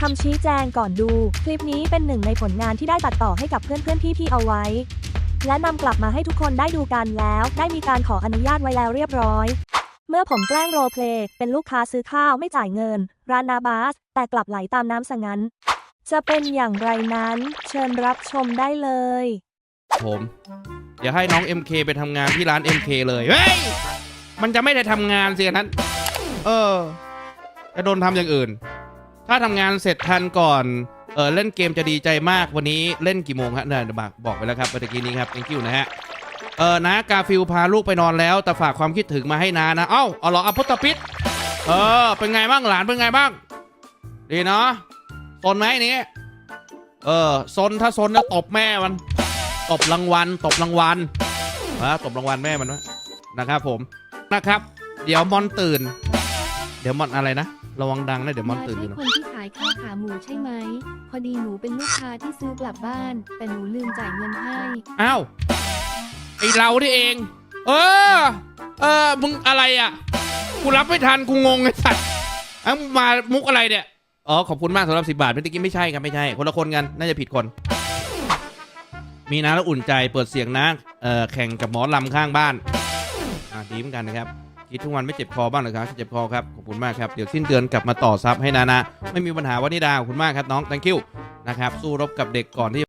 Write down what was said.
คำชี้แจงก่อนดู คลิปนี้เป็นหนึ่งในผลงานที่ได้ตัดต่อให้กับเพื่อนๆพี่ๆเอาไว้ และนำกลับมาให้ทุกคนได้ดูกันแล้ว ได้มีการขออนุญาตไว้แล้วเรียบร้อย เมื่อผมแกล้งโรเพลย์เป็นลูกค้าซื้อข้าวไม่จ่ายเงิน ร้านนาบาส แต่กลับไหลตามน้ำสงั้น จะเป็นอย่างไรนั้น เชิญรับชมได้เลย ผมอย่าให้น้อง MK ไปทำงานที่ร้าน MK เลยเฮ้ยมันจะไม่ได้ทำงานสิอันนั้น เออจะโดนทำอย่างอื่น ถ้าทำงานเสร็จทันก่อนเออเล่นเกมจะดีใจมากวันนี้เล่นกี่โมงฮะเนี่ยบอกบอกไปแล้วครับเมื่อกี้นี้ครับ thank you นะฮะเออนะกาฟิลพาลูกไปนอนแล้ว แต่ฝากความคิดถึงมาให้นานะเอ้าเอาเหรอเอาพุทธพิษเออเป็นไงบ้างหลานเป็นไงบ้าง ดีเนาะซนไหมนี้เออซนถ้าซนแล้วตบแม่มันตบรางวัลตบรางวัลนะตบรางวัลแม่มันวะนะครับผมนะครับ เดี๋ยวมอนตื่น เดี๋ยวมอนอะไรนะ ระวังดังนะเดี๋ยวมอนตื่นอยู่ใช่นะคนที่ขายข้าวขาหมูใช่ไหม พอดีหนูเป็นลูกค้าที่ซื้อกลับบ้าน แต่หนูลืมจ่ายเงินให้ อ้าวไอเราที่เอง เออ เออมึงอะไรอะ กูรับไม่ทันกูงงไอ้สัตว์อ้าวมึงมามุกอะไรเนี่ย อ๋อขอบคุณมากสำหรับสิบาทเมื่อกี้ไม่ใช่ครับไม่ใช่ คนละคนกันน่าจะผิดคน มีนะแล้วอุ่นใจเปิดเสียงนะเอ่อแข่งกับหมอลำข้างบ้าน อ่าดีเหมือนกันนะครับ คิดทุกวันไม่เจ็บคอบ้างหรือครับเจ็บคอครับขอบคุณมากครับเดี๋ยวสิ้นเดือนกลับมาต่อซับให้นานะไม่มีปัญหาวันนิดาขอบคุณมากครับน้อง thank you นะครับสู้รบกับเด็กก่อนที่